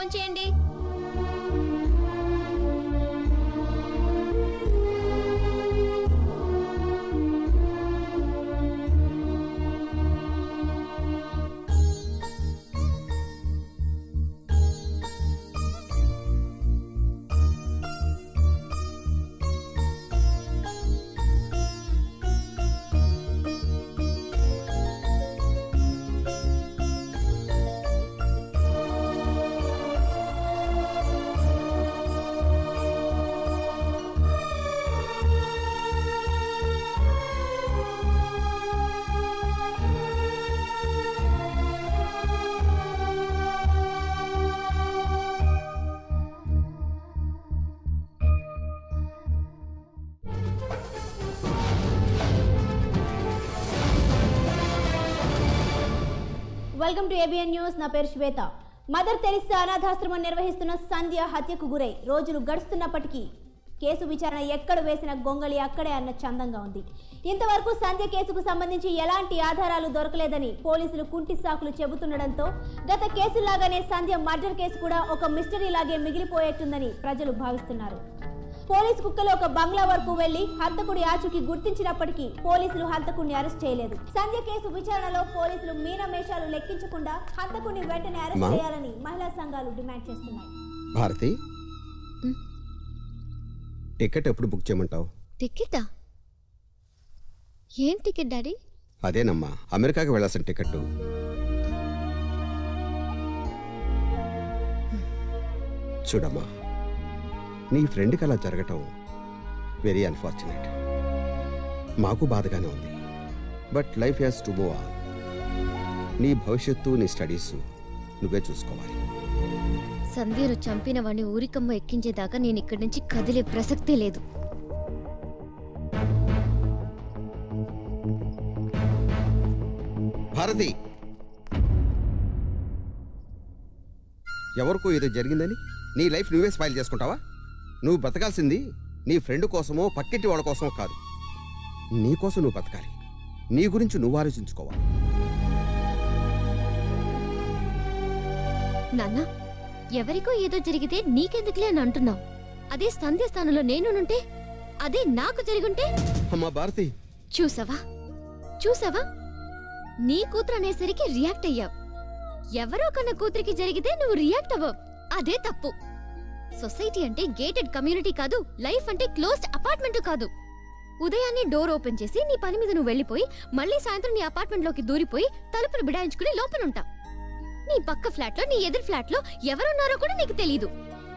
భోంచేయండి welcome to ABN news నా పేరు శ్వేత. Mother Teresa అనాథాశ్రమం నిర్వహిస్తున్న సంధ్య హత్యకు గురై రోజులు గడుస్తున్నప్పటికీ కేసు విచారణ ఎక్కడ వేసిన గొంగళి అక్కడే అన్న చందంగా ఉంది. ఇంతవరకు సంధ్య కేసుకు సంబంధించి ఎలాంటి ఆధారాలు దొరకలేదని పోలీసులు కుంటి సాకులు చెబుతుండడంతో గత కేసులాగానే సంధ్య మర్డర్ కేసు కూడా ఒక మిస్టరీ లాగే మిగిలిపోయేట్టుందని ప్రజలు భావిస్తున్నారు. పోలీస్ కుక్కలు ఒక బంగ్లా వరకు వెళ్ళి హంతకుడి ఆచూకీ గుర్తించినప్పటికీ పోలీసులు హంతకుడిని అరెస్ట్ చేయలేదు. సంధ్య కేసు విచారణలో పోలీసులు మీనమేషాలు లెక్కించకుండా హంతకుడిని వెంటనే అరెస్ట్? చేయాలని మహిళా సంఘాలు డిమాండ్ చేస్తున్నాయి. భారతి? టికెట్ ఎప్పుడు బుక్ చేయమంటావు? టికెటా? ఏం టికెట్ డాడీ? అదేనమ్మా అమెరికాకి వెళ్ళాల్సిన టికెట్ చూడమ్మా. నీ ఫ్రెండ్కి అలా జరగటం వెరీ అన్ఫార్చునేట్ మాకు బాధగానే ఉంది. But life has to move on నీ భవిష్యత్తు నీ స్టడీస్ నువ్వే చూసుకోవాలి. సంధ్యను చంపిన వాడిని ఊరికమ్మ ఎక్కించేదాకా నేను ఇక్కడి నుంచి కదిలే ప్రసక్తే లేదు. భారతి! ఎవరికో ఏదో జరిగిందని? నీ లైఫ్ నువ్వే స్మైల్ చేసుకుంటావా? నువ్వు బతకాల్సింది నీ ఫ్రెండ్ కోసమో పక్కింటి వాళ్ళ కోసమో కాదు. నీ కోసం నువ్వు బతకాలి నీ గురించి నువ్వు ఆలోచించుకోవాలి. నాన్న ఎవరికో ఏదో జరిగితే నీకెందుకులే అని అంటున్నావు. అదే సంధ్య స్థానంలో నేనుంటే అదే నాకు జరిగుంటే? అమ్మా భారతి. చూసావా? చూసావా? నీ కూతురు అనేసరికి రియాక్ట్ అయ్యావు. ఎవరో కన్న కూతురికి జరిగితే నువ్వు రియాక్ట్ అవ్వవు. అదే తప్పు. సొసైటీ అంటే గేటెడ్ కమ్యూనిటీ కాదు లైఫ్ అంటే క్లోజ్డ్ అపార్ట్మెంట్ కాదు. ఉదయాన్నే డోర్ ఓపెన్ చేసి నీ పని మీద నువ్వు వెళ్ళిపోయి మళ్ళీ సాయంత్రం నీ అపార్ట్మెంట్లోకి దూరిపోయి తలుపులు బిడాయించుకుని లోపలుంటావు నీ పక్క ఫ్లాట్లో నీ ఎదురు ఫ్లాట్లో ఎవరున్నారో కూడా నీకు తెలీదు.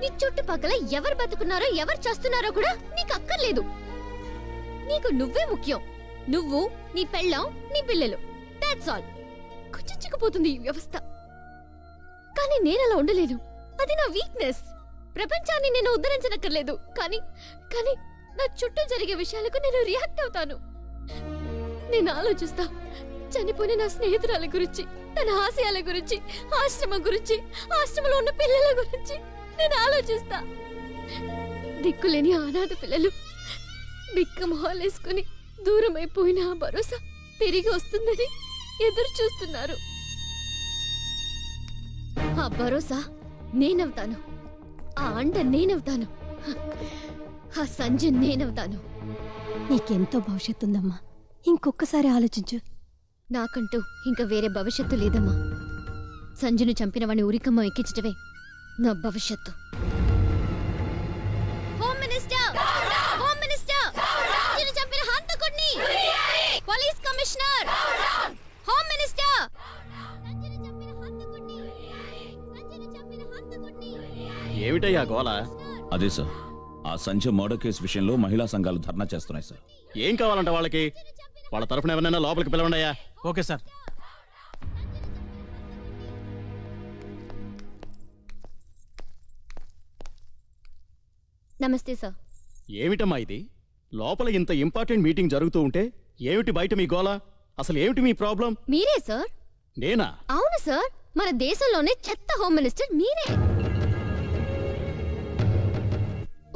నీ చుట్టుపక్కల ఎవరు బతుకున్నారో ఎవరు చేస్తున్నారో కూడా నీకు అక్కర్లేదు. నీకు నువ్వే ముఖ్యం. నువ్వు నీ పెళ్ళాం నీ పిల్లలు. దాట్స్ ఆల్ కుచించుకుపోతుంది ఈ వ్యవస్థ. కానీ నేను అలా ఉండలేను. అది నా వీక్నెస్ ప్రపంచాన్ని నేను ఉద్ధరించనక్కర్లేదు. కానీ కానీ నా చుట్టూ జరిగే విషయాలకు నేను రియాక్ట్ అవుతాను. నేను ఆలోచిస్తా చనిపోయిన నా స్నేహితురాల గురించి తన ఆశయాల గురించి ఆశ్రమం గురించి ఆశ్రమంలో ఉన్న పిల్లల గురించి నేను ఆలోచిస్తా. దిక్కులేని ఆనాథ అనాథ పిల్లలు బిక్క మొహాలేసుకుని దూరం అయిపోయిన ఆ భరోసా తిరిగి వస్తుందని ఎదురు చూస్తున్నారు. ఆ భరోసా నేనవుతాను. ఆ అండ నేనవుతాను. హ, ఆ సంజయ్ నేనవుతాను. నీకెంతో భవిష్యత్తు ఉందమ్మా ఇంకొకసారి ఆలోచించు. నాకంటూ ఇంకా వేరే భవిష్యత్తు లేదమ్మా. సంజును చంపిన వాడిని ఉరికమ్మ ఎక్కించటమే నా భవిష్యత్తు. Home minister! Home minister! సంజును చంపిన హంతకుడిని పోలీస్ కమిషనర్! Home minister! ఏమిటయ్యా గోల? అదే సార్. ఆ సంజయ్ మర్డర్ కేసు విషయంలో మహిళా సంఘాలు ధర్నా చేస్తున్నాయి సార్. ఏం కావాలంట వాళ్ళకి? వాళ్ళ తరఫున ఎవరైనా లోపలికి పిలవండియా ఓకే సార్. నమస్తే సార్. ఏమిటమ్మా ఇది? లోపల ఇంత ఇంపార్టెంట్ మీటింగ్ జరుగుతూ ఉంటే ఏమిటి బయట మీ గోల? అసలు ఏమిటి మీ ప్రాబ్లం? మీరే సార్? నేనా? అవును సార్. మన దేశంలోనే చెత్త హోమ్ మినిస్టర్ మీరే.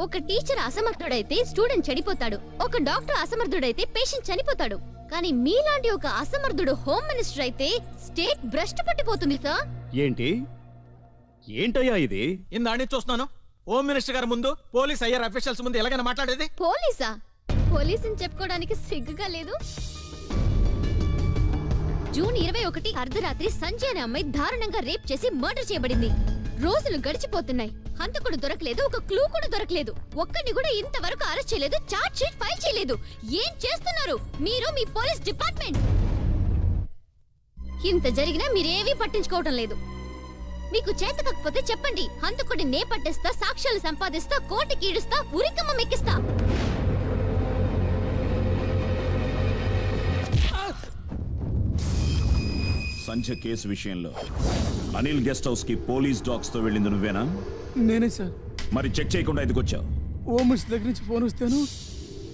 ఒక టీచర్ అసమర్థుడైతే స్టూడెంట్ చెడిపోతాడు. ఒక డాక్టర్ అసమర్థుడైతే పేషెంట్ చనిపోతాడు. కానీ మీలాంటి ఒక అసమర్థుడు హోమ్ మినిస్టర్ అయితే స్టేట్ భ్రష్టు పట్టిపోతుంది సార్. ఏంటి? ఏంటయ్యా ఇది? ఇందాన్ని చూస్తున్నాను. హోమ్ మినిస్టర్ గారి ముందు పోలీస్ ఐఆర్ అఫీషియల్స్ ముందు ఎలాగైనా మాట్లాడేది? పోలీసా? పోలీసుని చెప్పుకోవడానికి సిగ్గుగా లేదు? జూన్ ఇరవై ఒకటి అర్ధరాత్రి సంజయ్ అనే అమ్మాయి దారుణంగా రేప్ చేసి మర్డర్ చేయబడింది. రోజులు గడిచిపోతున్నాయి. హంతకుడు దొరకలేదు ఒక క్లూ కూడా దొరకలేదు. ఒక్కడిని కూడా ఇంతవరకు అరెస్ట్ చేయలేదు చార్జ్ షీట్ ఫైల్ చేయలేదు. ఏం చేస్తున్నారు? మీరు మీ పోలీస్ డిపార్ట్మెంట్. ఇంత జరిగినా మీరేవీ పట్టించుకోవటం లేదు. మీకు చేత కాకపోతే చెప్పండి. హంతకుడి నే పట్టేస్తా సాక్ష్యాలు సంపాదిస్తా కోర్టుకి ఈడుస్తా ఉరికమ్మ మెక్కిస్తా సంధ్య కేసు విషయంలో. అనిల్ గెస్ట్ హౌస్కి పోలీస్ డాగ్స్తో వెళ్ళింది నువ్వేనా? నేనే సార్. మరి చెక్ చేయకుండా ఎందుకు వచ్చావు? ఓమర్స్ దగ్గర నుంచి ఫోన్ వస్తాను.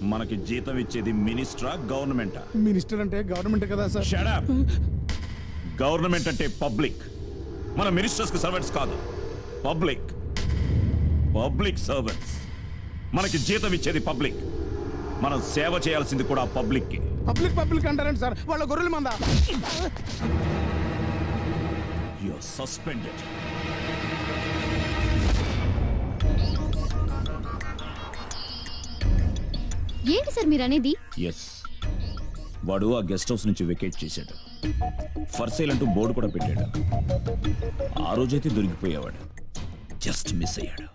మనకి జీతం ఇచ్చేది మినిస్టరా గవర్నమెంటా? మినిస్టర్ అంటే గవర్నమెంట్ కదా సార్. షడప్ గవర్నమెంట్ అంటే పబ్లిక్. మన మినిస్టర్స్కి సర్వెంట్స్ కాదు. పబ్లిక్. Public servants. మనకి జీతం ఇచ్చేది పబ్లిక్. మనం సేవ చేయాల్సింది కూడా పబ్లిక్కి పబ్లిక్ పబ్లిక్ అంటారండి సార్. వాళ్ళ గొర్రెల మంద. యు సస్పెండెడ్ ఏంటి సార్ మీరు అనేది ఎస్ వాడు ఆ గెస్ట్ హౌస్ నుంచి వెకేట్ చేశాడు. ఫర్ సేల్ అంటూ బోర్డు కూడా పెట్టాడు. ఆ రోజైతే దొరికిపోయేవాడు. జస్ట్ మిస్ అయ్యాడు.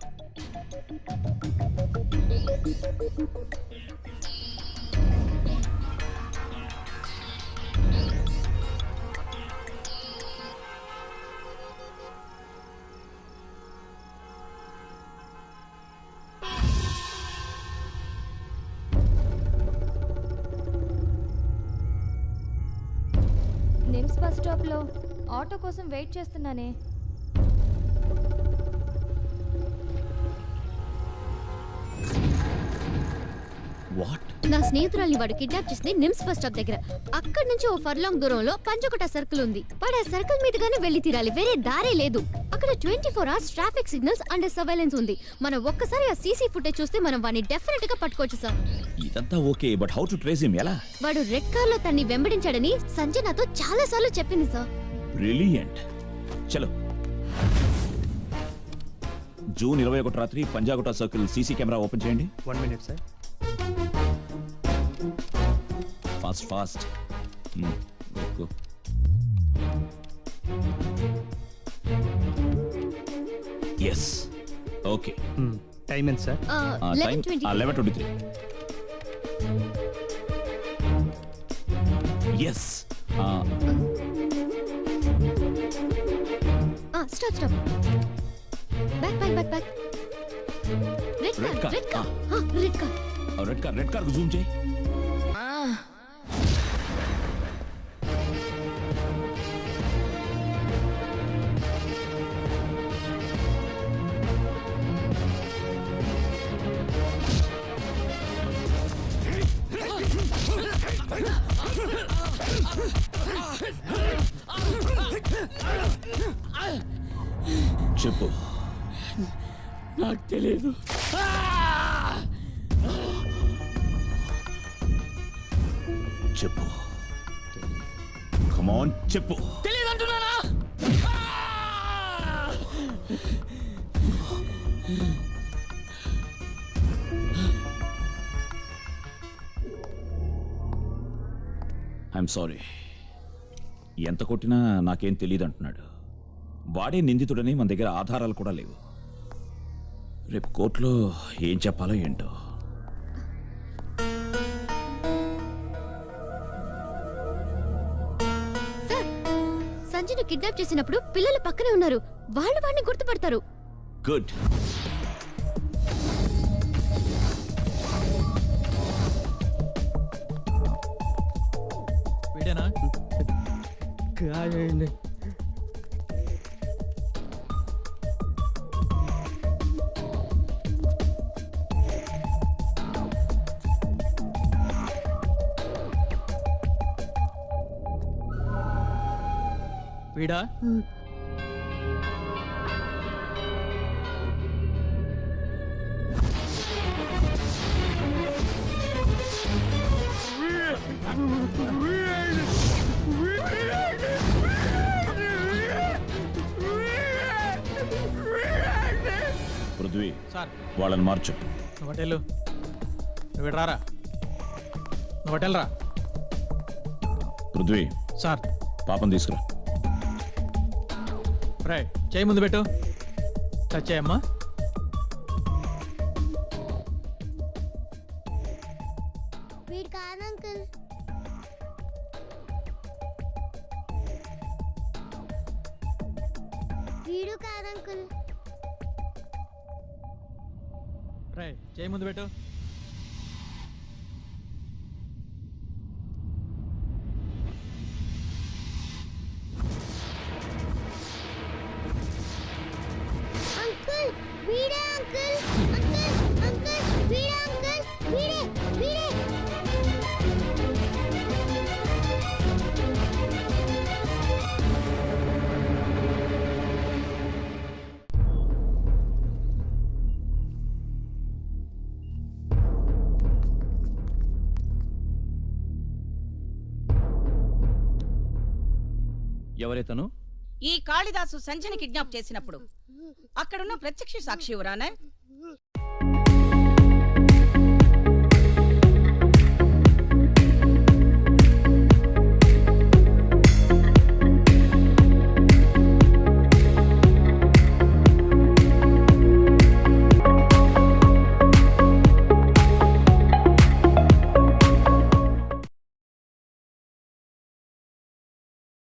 నిమ్స్ బస్ స్టాప్లో ఆటో కోసం వెయిట్ చేస్తున్నానే. వాట్ నా స్నేహితురాల్ని వాడు కిడ్నాప్ చేసింది నిమ్స్ బస్ స్టాప్ దగ్గర. అక్కడి నుంచి ఓ ఫర్లాంగ్ దూరంలో పంచకొట సర్కిల్ ఉంది. వాడు ఆ సర్కిల్ మీదుగానే వెళ్ళి తీరాలి. వేరే దారే లేదు. అక్కడ twenty four hours traffic signals under surveillance ఉంది. మనం ఒక్కసారి ఆ సీసీ ఫుటేజ్ చూస్తే మనం వాడిని డెఫినెట్గా పట్టుకోవచ్చు సార్ ఇదంతా okay but how to trace him ఎలా? వాడు రెడ్ కార్లో తన్ని వెంబడించాడని సంజయ్ నాతో చాలా సార్లు చెప్పింది సార్ బ్రిలియంట్ చలో. జూన్ ఇరవై ఒకటి రాత్రి Panjagutta circle CC camera open చేయండి. One minute sir fast fast yes okay time ఎంత sir time eleven twenty three yes stop stop back back back back red Red car car. Red car red car red car red car zoom చేయి చెప్పు. నాకు తెలియదు చెప్పు. కమాన్ చెప్పు. I'm sorry ఎంత కొట్టినా నాకేం తెలియదు అంటున్నాడు వాడే నిందితుడని మన దగ్గర ఆధారాలు కూడా లేవు. రేపు కోర్టులో ఏం చెప్పాలో ఏంటో. సార్ సంజయ్ను కిడ్నాప్ చేసినప్పుడు పిల్లలు పక్కనే ఉన్నారు. వాళ్ళు వాడిని గుర్తుపడతారు. గుడ్ కాయండి వీడా? సార్. వాళ్ళని మార్చు. నువ్వు హోటల్ నువ్వు ఇటు రారా? నువ్వు హోటల్ రా పృథ్వీ. సార్. పాపం తీసుకురా. రే చేయి ముందు పెట్టు. టచ్ చేయమ్మా ఎవరైతను? ఈ కాళిదాసు సంజని కిడ్నాప్ చేసినప్పుడు. అక్కడున్న ప్రత్యక్ష సాక్షి ఎవరానా